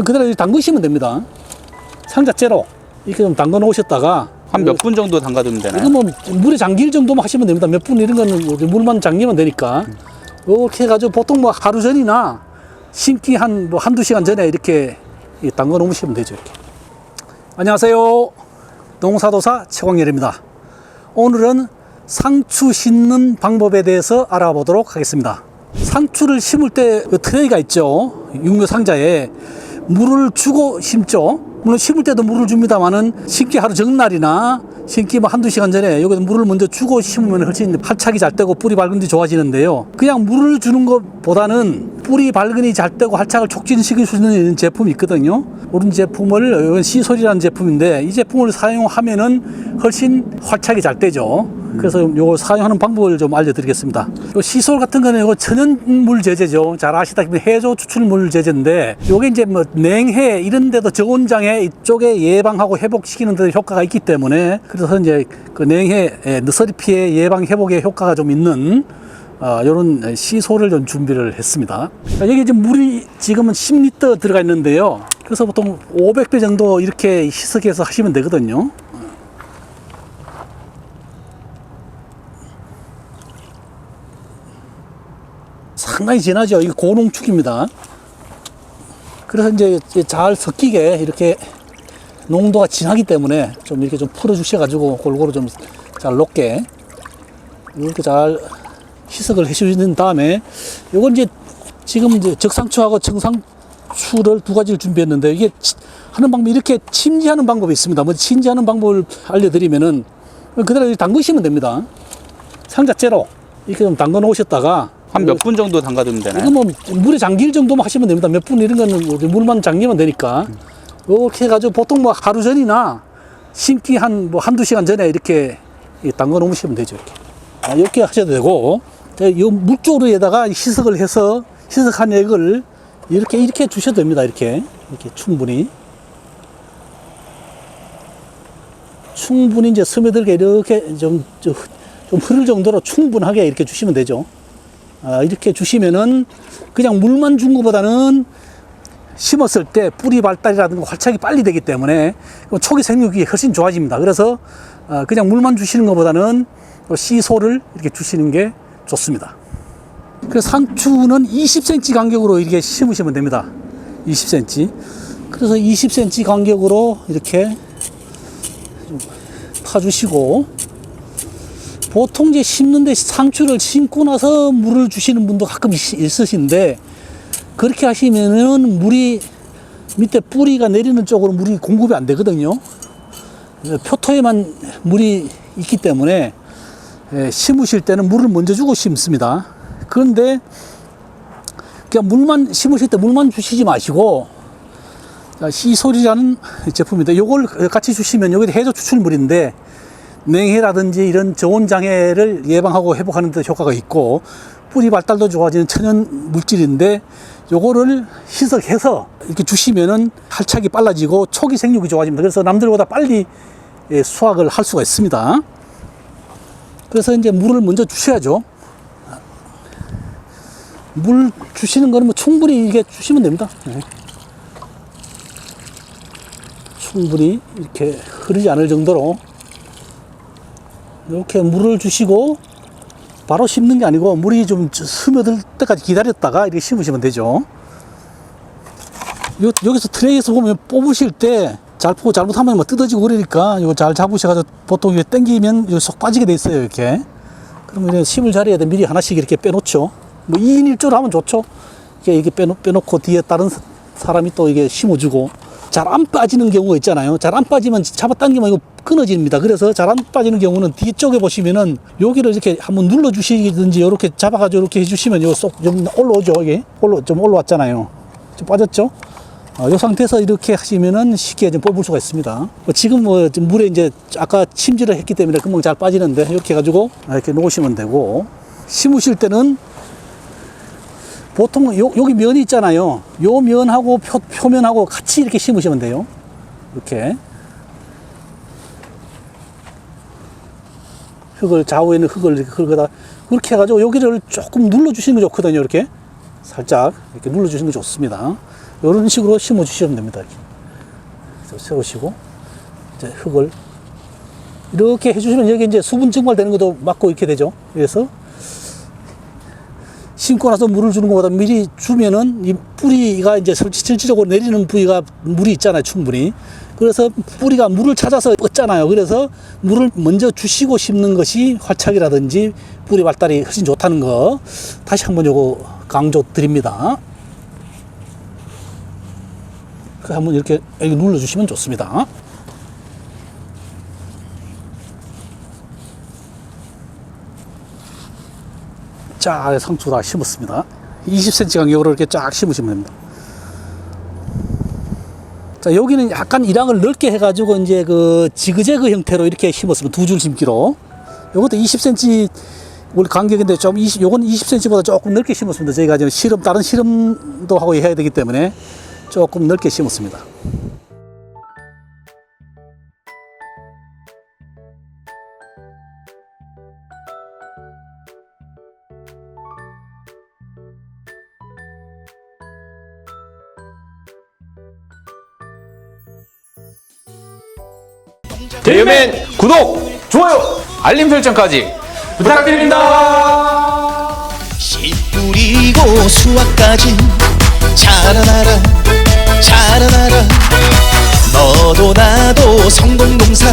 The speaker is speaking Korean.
그대로 담그시면 됩니다. 상자째로 이렇게 좀 담궈 놓으셨다가 한 몇 분 정도 담가두면 이거 되나요? 뭐 물에 잠길 정도만 하시면 됩니다. 몇 분 이런 거는 뭐 물만 잠기면 되니까. 이렇게 해가지고 보통 뭐 하루 전이나 심기 한 뭐 한두 시간 전에 이렇게 이 담궈 놓으시면 되죠. 이렇게. 안녕하세요. 농사도사 최광열입니다. 오늘은 상추 심는 방법에 대해서 알아보도록 하겠습니다. 상추를 심을 때그 트레이가 있죠. 육묘 상자에 물을 주고 심죠. 물론 심을 때도 물을 줍니다만은 심기 하루 전날이나 심기 뭐 한두 시간 전에 여기서 물을 먼저 주고 심으면 훨씬 활착이 잘 되고 뿌리 발근이 좋아지는데요. 그냥 물을 주는 것보다는 뿌리 발근이 잘 되고 활착을 촉진시킬 수 있는 제품이 있거든요. 그런 제품을 시솔이라는 제품인데 이 제품을 사용하면은 훨씬 활착이 잘 되죠. 그래서 요거 사용하는 방법을 좀 알려드리겠습니다. 요 시솔 같은 거는 요거 천연물 제제죠. 잘 아시다시피 해조 추출물 제제인데 요게 이제 뭐 냉해 이런 데도 저온장애 이쪽에 예방하고 회복시키는 데 효과가 있기 때문에 그래서 이제 그 냉해 예, 느서리 피해 예방 회복에 효과가 좀 있는 어, 이런 시소를 좀 준비를 했습니다. 자, 여기 지금 물이 지금은 10리터 들어가 있는데요. 그래서 보통 500배 정도 이렇게 희석해서 하시면 되거든요. 상당히 진하죠. 이거 고농축입니다. 그래서 이제 잘 섞이게 이렇게 농도가 진하기 때문에 좀 이렇게 좀 풀어 주셔가지고 골고루 좀 잘 녹게 이렇게 잘 희석을 해주신 다음에 요건 이제 지금 이제 적상추하고 정상추를 두 가지를 준비했는데 이게 치- 하는 방법이 이렇게 침지하는 방법이 있습니다. 뭐 침지하는 방법을 알려드리면은 그대로 담그시면 됩니다. 상자째로 이렇게 좀 담궈 놓으셨다가 한 몇 분 정도 담가두면 이거 되나요? 뭐 물에 잠길 정도만 하시면 됩니다. 몇 분 이런 거는 뭐 물만 잠기면 되니까. 이렇게 해가지고 보통 뭐 하루 전이나 심기 한 뭐 한두 시간 전에 이렇게 이 담궈 놓으시면 되죠. 이렇게. 아, 이렇게 하셔도 되고, 이 물조르에다가 희석을 해서 희석한 액을 이렇게 이렇게 주셔도 됩니다. 이렇게. 이렇게 충분히. 충분히 이제 스며들게 이렇게 좀, 좀, 좀 흐를 정도로 충분하게 이렇게 주시면 되죠. 아, 이렇게 주시면은 그냥 물만 준 것보다는 심었을 때 뿌리 발달이라든가 활착이 빨리 되기 때문에 초기 생육이 훨씬 좋아집니다. 그래서 아, 그냥 물만 주시는 것보다는 씨소를 이렇게 주시는 게 좋습니다. 그래서 상추는 20cm 간격으로 이렇게 심으시면 됩니다. 20cm. 그래서 20cm 간격으로 이렇게 좀 파주시고 보통 이제 심는데 상추를 심고 나서 물을 주시는 분도 가끔 있- 있으신데 그렇게 하시면은 물이 밑에 뿌리가 내리는 쪽으로 물이 공급이 안 되거든요. 표토에만 물이 있기 때문에 예, 심으실 때는 물을 먼저 주고 심습니다. 그런데 그냥 물만 심으실 때 물만 주시지 마시고 자, 시솔이라는 제품인데 요걸 같이 주시면 여기 해조 추출물인데 냉해라든지 이런 저온 장애를 예방하고 회복하는 데 효과가 있고 뿌리 발달도 좋아지는 천연 물질인데 요거를 희석해서 이렇게 주시면은 활착이 빨라지고 초기 생육이 좋아집니다. 그래서 남들보다 빨리 예, 수확을 할 수가 있습니다. 그래서 이제 물을 먼저 주셔야죠. 물 주시는 거는 뭐 충분히 이게 주시면 됩니다. 네. 충분히 이렇게 흐르지 않을 정도로 이렇게 물을 주시고 바로 심는 게 아니고 물이 좀 스며들 때까지 기다렸다가 이렇게 심으시면 되죠. 요, 여기서 트레이에서 보면 뽑으실 때잘 뽑고 잘못하면 뭐 뜯어지고 그러니까 이거 잘 잡으셔가지고 보통 이게 당기면 이거 쏙 빠지게 돼 있어요 이렇게. 그러면 이제 심을 자리에 미리 하나씩 이렇게 빼놓죠. 뭐 2인 1조로 하면 좋죠. 이게 이게 빼놓, 빼놓고 뒤에 다른 사- 사람이 또 이게 심어주고 잘 안 빠지는 경우가 있잖아요. 잘 안 빠지면 잡아당기면 이거 끊어집니다. 그래서 잘 안 빠지는 경우는 뒤쪽에 보시면은 여기를 이렇게 한번 눌러 주시든지 이렇게 잡아가지고 이렇게 해주시면 쏙좀 올라오죠. 이게 올라 좀 올라왔잖아요. 좀 빠졌죠? 어, 이 상태에서 이렇게 하시면은 쉽게 좀 뽑을 수가 있습니다. 뭐 지금 뭐 물에 이제 아까 침지를 했기 때문에 금방 잘 빠지는데 이렇게 해가지고 이렇게 놓으시면 되고 심으실 때는 보통 요, 여기 면이 있잖아요. 요 면하고 표, 표면하고 같이 이렇게 심으시면 돼요. 이렇게. 흙을, 좌우에 있는 흙을 이렇게 긁어다, 그렇게 해가지고 여기를 조금 눌러주시는 게 좋거든요. 이렇게. 살짝 이렇게 눌러주시는 게 좋습니다. 이런 식으로 심어 주시면 됩니다. 이렇게. 세우시고 이제 흙을 이렇게 해주시면 여기 이제 수분 증발되는 것도 막고 이렇게 되죠. 그래서 심고 나서 물을 주는 것보다 미리 주면은 이 뿌리가 이제 설치- 실질적으로 내리는 부위가 물이 있잖아요, 충분히. 그래서 뿌리가 물을 찾아서 뻗잖아요. 그래서 물을 먼저 주시고 심는 것이 활착이라든지 뿌리 발달이 훨씬 좋다는 거 다시 한번 요거 강조 드립니다. 그 한번 이렇게 여기 눌러 주시면 좋습니다. 자, 상추 다 심었습니다. 20cm 간격으로 이렇게 쫙 심으시면 됩니다. 자, 여기는 약간 이랑을 넓게 해가지고 이제 그 지그재그 형태로 이렇게 심었으면 두 줄 심기로. 요것도 20cm 원래 간격인데 좀 20, 요건 20cm보다 조금 넓게 심었습니다. 저희가 지금 실험, 다른 실험도 하고 해야 되기 때문에 조금 넓게 심었습니다. 대유맨 구독, 좋아요, 알림 설정까지 부탁드립니다. 씨 뿌리고 수확까지 자라나라 자라나라 너도 나도 성공 농사